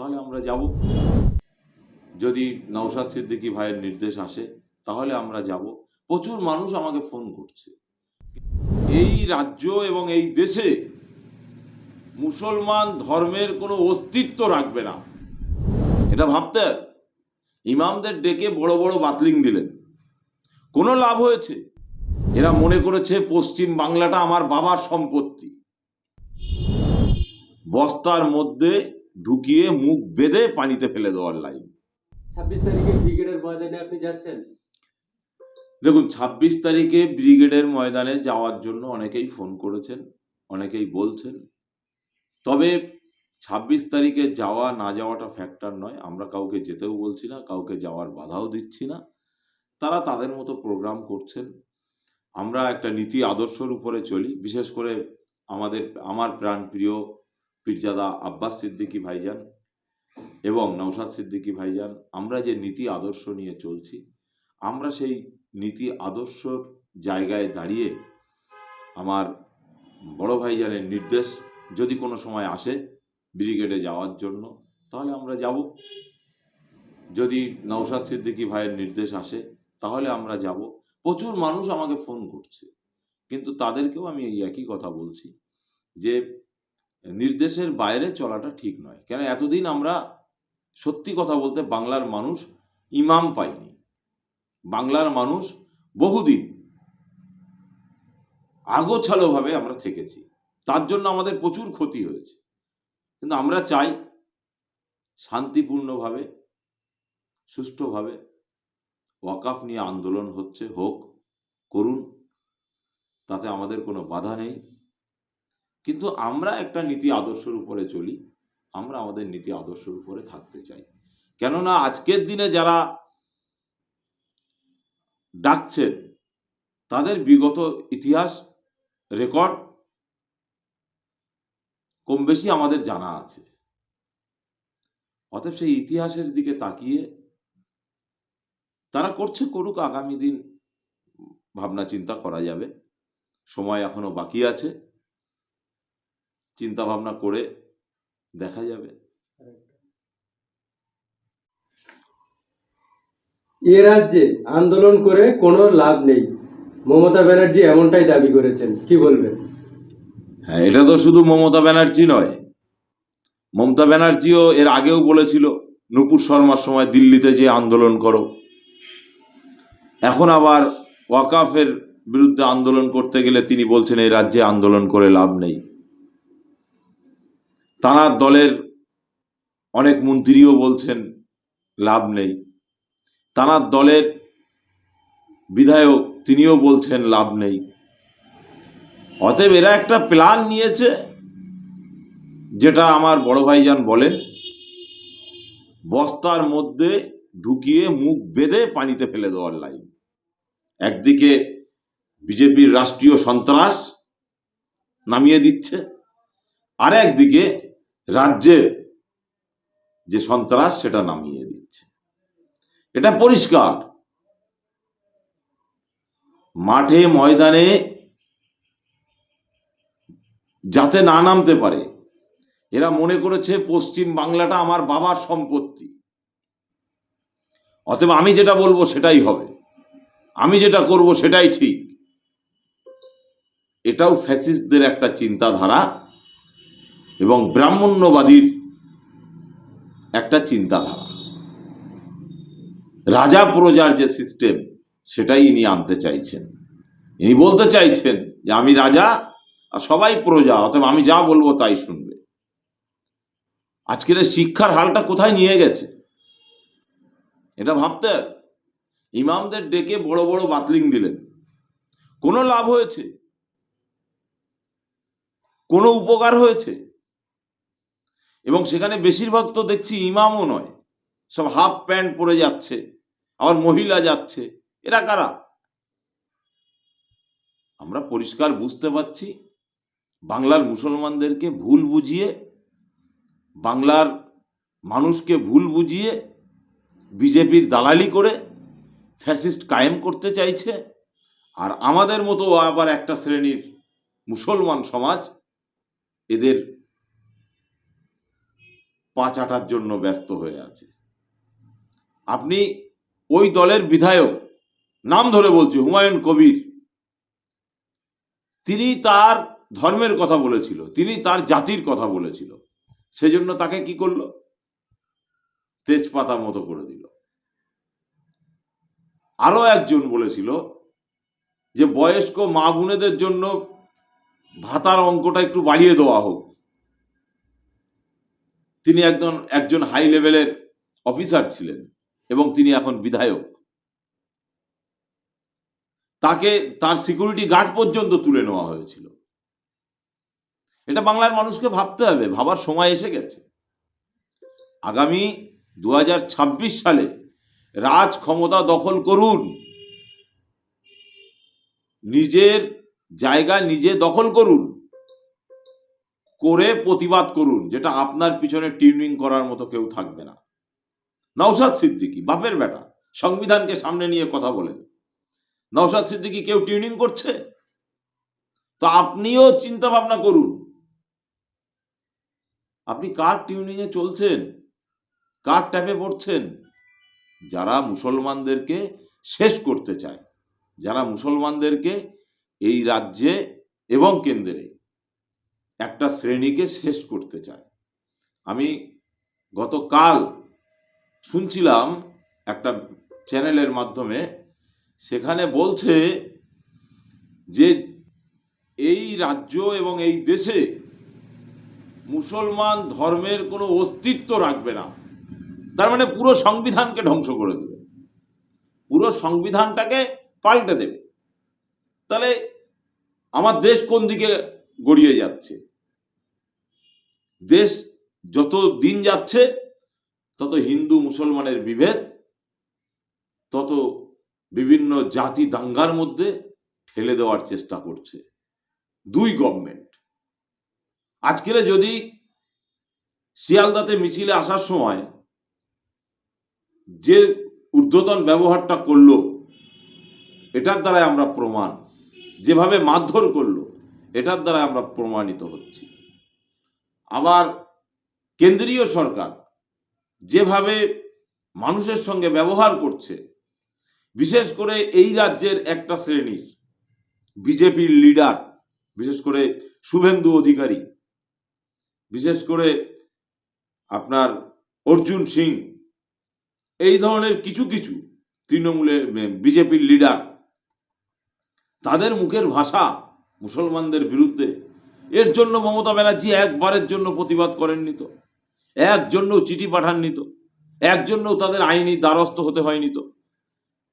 তাহলে আমরা যাব। যদি নওশাদ সিদ্দিকী ভাইয়ের নির্দেশ আসে, তাহলে আমরা যাব। প্রচুর মানুষ আমাকে ফোন করছে। এই রাজ্য এবং এই দেশে মুসলমান ধর্মের কোনো অস্তিত্ব রাখবে না। এটা ভাবতে ইমামদের ডেকে বড় বড় বাতলিং দিলেন। কোনো লাভ হয়েছে? এরা মনে করেছে পশ্চিম বাংলাটা আমার বাবার সম্পত্তি। বস্তার মধ্যে ঢুকিয়ে মুখ বেঁধে পানিতে ফেলে দেওয়ার লাইন ছাব্বিশ তারিখে ব্রিগেডের ময়দানে আপনি যাচ্ছেন? দেখুন ছাব্বিশ তারিখে ব্রিগেডের ময়দানে যাওয়ার জন্য অনেকেই ফোন করেছেন অনেকেই বলছেন। তবে ছাব্বিশ তারিখে যাওয়া না যাওয়াটা ফ্যাক্টর নয়। আমরা কাউকে যেতেও বলছি না কাউকে যাওয়ার বাধাও দিচ্ছি না। তারা তাদের মতো প্রোগ্রাম করছেন। আমরা একটা নীতি আদর্শর উপরে চলি। বিশেষ করে আমাদের আমার প্রাণপ্রিয় পীরজাদা আব্বাস সিদ্দিকী ভাইজান এবং নৌসাদ সিদ্দিকী ভাইজান, আমরা যে নীতি আদর্শ নিয়ে চলছি, আমরা সেই নীতি আদর্শর জায়গায় দাঁড়িয়ে আমার বড় ভাইজানের নির্দেশ যদি কোনো সময় আসে ব্রিগেডে যাওয়ার জন্য, তাহলে আমরা যাব। যদি নৌসাদ সিদ্দিকী ভাইয়ের নির্দেশ আসে, তাহলে আমরা যাব। প্রচুর মানুষ আমাকে ফোন করছে, কিন্তু তাদেরকেও আমি এই একই কথা বলছি যে নির্দেশের বাইরে চলাটা ঠিক নয়। কেন? এতদিন আমরা সত্যি কথা বলতে বাংলার মানুষ ইমাম পাইনি। বাংলার মানুষ বহুদিন আগোছালোভাবে আমরা থেকেছি। তার জন্য আমাদের প্রচুর ক্ষতি হয়েছে। কিন্তু আমরা চাই শান্তিপূর্ণভাবে, সুষ্ঠুভাবে ওয়াকাফ নিয়ে আন্দোলন হচ্ছে, হোক, করুন, তাতে আমাদের কোনো বাধা নেই। কিন্তু আমরা একটা নীতি আদর্শের উপরে চলি, আমরা আমাদের নীতি আদর্শের উপরে থাকতে চাই। কেননা আজকের দিনে যারা ডাকছেন, তাদের বিগত ইতিহাস, রেকর্ড কম বেশি আমাদের জানা আছে। অতএব সেই ইতিহাসের দিকে তাকিয়ে তারা করছে করুক, আগামী দিন ভাবনা চিন্তা করা যাবে। সময় এখনও বাকি আছে। চিন্তা ভাবনা করে দেখা যাবে। এ রাজ্যে আন্দোলন করে কোনো লাভ নেই। মমতা ব্যানার্জি এমনটাই দাবি করেছেন। কি বলবেন? হ্যাঁ এটা তো শুধু মমতা ব্যানার্জি নয়। মমতা ব্যানার্জিও এর আগেও বলেছিল নুপুর শর্মার সময় দিল্লিতে যে আন্দোলন করো। এখন আবার ওয়াকাফের বিরুদ্ধে আন্দোলন করতে গেলে তিনি বলছেন এই রাজ্যে আন্দোলন করে লাভ নেই। তাঁর দলের অনেক মন্ত্রীও বলছেন, লাভ নেই। তাঁর দলের বিধায়ক তিনিও বলছেন, লাভ নেই। অতএব এরা একটা প্ল্যান নিয়েছে, যেটা আমার বড় ভাইজান বলেন, বস্তার মধ্যে ঢুকিয়ে মুখ বেঁধে পানিতে ফেলে দেওয়ার লাইন। একদিকে বিজেপির রাষ্ট্রীয় সন্ত্রাস নামিয়ে দিচ্ছে আর একদিকে রাজ্যের যে সন্ত্রাস, সেটা নামিয়ে দিচ্ছে। এটা পরিষ্কার। মাঠে, ময়দানে যাতে না নামতে পারে, এরা মনে করেছে পশ্চিম বাংলাটা আমার বাবার সম্পত্তি। অতএব আমি যেটা বলব সেটাই হবে। আমি যেটা করব সেটাই ঠিক। এটাও ফ্যাসিস্টদের একটা চিন্তাধারা। এবং ব্রাহ্মণ্যবাদীর একটা চিন্তাধারা। রাজা প্রজার যে সিস্টেম সেটাই ইনি আনতে চাইছেন। ইনি বলতে চাইছেন যে, আমি রাজা আর সবাই প্রজা, অতএব আমি যা বলব তাই শুনবে। আজকের শিক্ষার হালটা কোথায় নিয়ে গেছে? এটা ভাবতে ইমামদের ডেকে বড় বড় বাতলিং দিলেন। কোনো লাভ হয়েছে? কোনো উপকার হয়েছে? এবং সেখানে বেশিরভাগ তো দেখছি ইমামও নয়। সব হাফ প্যান্ট পরে যাচ্ছে, আবার মহিলা যাচ্ছে। এরা কারা? আমরা পরিষ্কার বুঝতে পারছি, বাংলার মুসলমানদেরকে ভুল বুঝিয়ে, বাংলার মানুষকে ভুল বুঝিয়ে বিজেপির দালালি করে ফ্যাসিস্ট কায়েম করতে চাইছে। আর আমাদের মতো আবার একটা শ্রেণির মুসলমান সমাজ, এদের পা চাটার জন্য ব্যস্ত হয়ে আছে। আপনি ওই দলের বিধায়ক, নাম ধরে বলছি, হুমায়ুন কবির। তিনি তার ধর্মের কথা বলেছিল, তিনি তার জাতির কথা বলেছিল। সেজন্য তাকে কি করল? তেজপাতা মতো করে দিল। আরও একজন বলেছিল যে, বয়স্ক মা বোনেদের জন্য ভাতার অঙ্কটা একটু বাড়িয়ে দেওয়া হোক। তিনি একজন একজন হাই লেভেলের অফিসার ছিলেন এবং তিনি এখন বিধায়ক। তাকে, তার সিকিউরিটি গার্ড পর্যন্ত তুলে নেওয়া হয়েছিল। এটা বাংলার মানুষকে ভাবতে হবে, ভাবার সময় এসে গেছে। আগামী দু হাজার ছাব্বিশ সালে রাজ ক্ষমতা দখল করুন। নিজের জায়গা নিজে দখল করুন। করে প্রতিবাদ করুন, যেটা আপনার পিছনে টিউনিং করার মতো কেউ থাকবে না। নওশাদ সিদ্দিকী, বাপের বেটা, সংবিধানকে সামনে নিয়ে কথা বলেন। নওশাদ সিদ্দিকী কেউ টিউনিং করছে? তো আপনিও চিন্তা ভাবনা করুন। আপনি কার টিউনিং এ চলছেন? কার ট্যাপে পড়ছেন? যারা মুসলমানদেরকে শেষ করতে চায়, যারা মুসলমানদেরকে এই রাজ্যে এবং কেন্দ্রে একটা শ্রেণীকে শেষ করতে চায়। আমি গতকাল শুনছিলাম একটা চ্যানেলের মাধ্যমে, সেখানে বলছে যে এই রাজ্য এবং এই দেশে মুসলমান ধর্মের কোনো অস্তিত্ব রাখবে না। তার মানে পুরো সংবিধানকে ধ্বংস করে দেবে। পুরো সংবিধানটাকে পাল্টে দেবে। তাহলে আমার দেশ কোন দিকে গড়িয়ে যাচ্ছে। দেশ যত দিন যাচ্ছে, তত হিন্দু মুসলমানের বিভেদ, তত বিভিন্ন জাতি দাঙ্গার মধ্যে ঠেলে দেওয়ার চেষ্টা করছে দুই গভর্নমেন্ট আজকের যদি শিয়ালদাতে মিছিলে আসার সময় যে ঊর্ধ্বতন ব্যবহারটা করল, এটার দ্বারাই আমরা প্রমাণ। যেভাবে মারধর করল এটার দ্বারা আমরা প্রমাণিত হচ্ছি। আবার কেন্দ্রীয় সরকার যেভাবে মানুষের সঙ্গে ব্যবহার করছে, বিশেষ করে এই রাজ্যের একটা শ্রেণির বিজেপির লিডার, বিশেষ করে শুভেন্দু অধিকারী, বিশেষ করে আপনার অর্জুন সিং, এই ধরনের কিছু কিছু তৃণমূলের বিজেপির লিডার, তাদের মুখের ভাষা মুসলমানদের বিরুদ্ধে। এর জন্য মমতা ব্যানার্জি একবারের জন্য প্রতিবাদ করেননি তো। একজনও চিঠি পাঠাননি তো। একজনও তাদের আইনি দ্বারস্থ হতে হয়নি তো।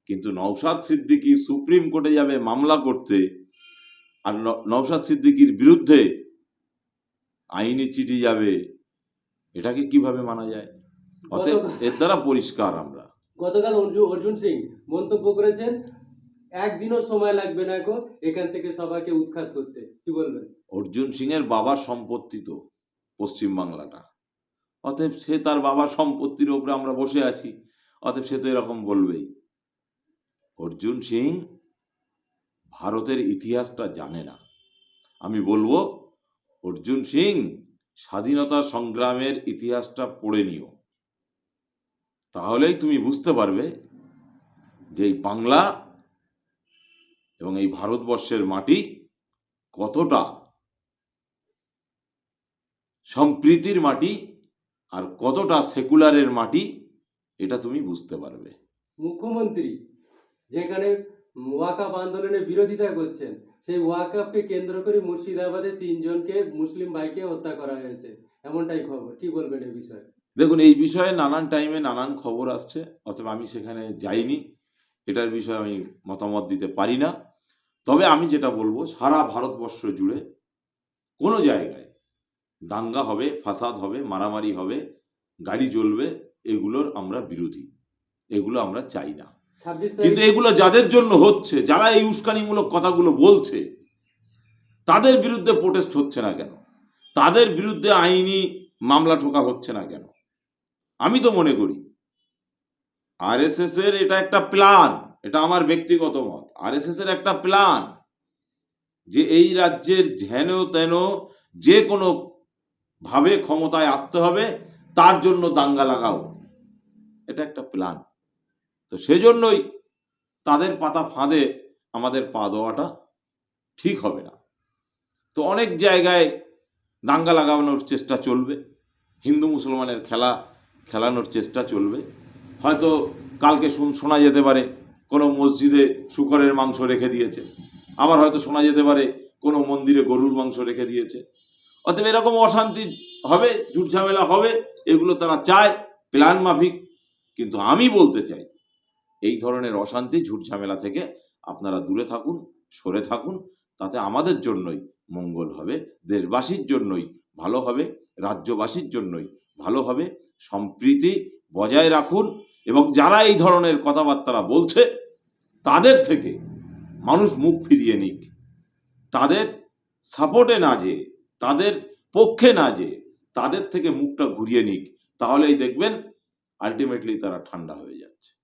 কিন্তু নওশাদ সিদ্দিকী সুপ্রিম কোর্টে যাবে মামলা করতে আর ন- নওশাদ সিদ্দিকীর বিরুদ্ধে আইনি চিঠি যাবে এটাকে কীভাবে মানা যায়? অতএব এর দ্বারা পরিষ্কার আমরা। গতকাল অর্জুন অর্জুন সিং মন্তব্য করেছেন একদিনও সময় লাগবে না এখন এখান থেকে সবাইকে উৎখাত করতে। কি বলবেন? অর্জুন সিং এর বাবার সম্পত্তি তো পশ্চিম বাংলাটা। অতএব সে তার বাবার সম্পত্তির ওপরে আমরা বসে আছি, অতএব সে তো এরকম বলবেই। অর্জুন সিং ভারতের ইতিহাসটা জানে না। আমি বলব, অর্জুন সিং স্বাধীনতা সংগ্রামের ইতিহাসটা পড়ে নিও। তাহলেই তুমি বুঝতে পারবে যে বাংলা এবং এই ভারতবর্ষের মাটি কতটা সম্প্রীতির মাটি আর কতটা সেকুলারের মাটি এটা তুমি বুঝতে পারবে। মুখ্যমন্ত্রী যেখানে ওয়াকাপ আন্দোলনের বিরোধিতা করছেন সেই ওয়াকাপকে কেন্দ্র করে মুর্শিদাবাদে তিনজনকে মুসলিম ভাইকে হত্যা করা হয়েছে। এমনটাই খবর। কি বলবেন এই বিষয়ে? দেখুন এই বিষয়ে নানান টাইমে নানান খবর আসছে অথবা আমি সেখানে যাইনি। এটার বিষয়ে আমি মতামত দিতে পারি না। তবে আমি যেটা বলব সারা ভারতবর্ষ জুড়ে কোনো জায়গায় দাঙ্গা হবে ফাসাদ হবে মারামারি হবে গাড়ি জ্বলবে এগুলোর আমরা বিরোধী। এগুলো আমরা চাই না। কিন্তু এগুলো যাদের জন্য হচ্ছে যারা এই উস্কানিমূলক কথাগুলো বলছে তাদের বিরুদ্ধে প্রোটেস্ট হচ্ছে না কেন? তাদের বিরুদ্ধে আইনি মামলা ঠোকা হচ্ছে না কেন? আমি তো মনে করি আরএসএস এর এটা একটা প্ল্যান এটা আমার ব্যক্তিগত মত। আরএসএস এর একটা প্ল্যান যে এই রাজ্যের যেন তেন যে কোনো ভাবে ক্ষমতায় আসতে হবে, তার জন্য দাঙ্গা লাগাও। এটা একটা প্ল্যান তো সেজন্যই তাদের পাতা ফাঁদে আমাদের পা দেওয়াটা ঠিক হবে না। তো অনেক জায়গায় দাঙ্গা লাগানোর চেষ্টা চলবে। হিন্দু মুসলমানের খেলা খেলানোর চেষ্টা চলবে। হয়তো কালকে শোনা যেতে পারে। কোনো মসজিদে শুকরের মাংস রেখে দিয়েছে। আবার হয়তো শোনা যেতে পারে, কোনো মন্দিরে গরুর মাংস রেখে দিয়েছে। অতএব এরকম অশান্তি হবে ঝামেলা হবে, এগুলো তারা চায়, প্ল্যান মাফিক। কিন্তু আমি বলতে চাই, এই ধরনের অশান্তি ঝামেলা থেকে আপনারা দূরে থাকুন, সরে থাকুন। তাতে আমাদের জন্যই মঙ্গল হবে, দেশবাসীর জন্যই ভালো হবে, রাজ্যবাসীর জন্যই ভালো হবে। সম্প্রীতি বজায় রাখুন এবং যারা এই ধরনের কথাবার্তা বলছে, তাদের থেকে মানুষ মুখ ফিরিয়ে নিক। তাদের সাপোর্টে না যে, তাদের পক্ষে না যে, তাদের থেকে মুখটা ঘুরিয়ে নিক, তাহলেই দেখবেন আলটিমেটলি তারা ঠান্ডা হয়ে যাচ্ছে।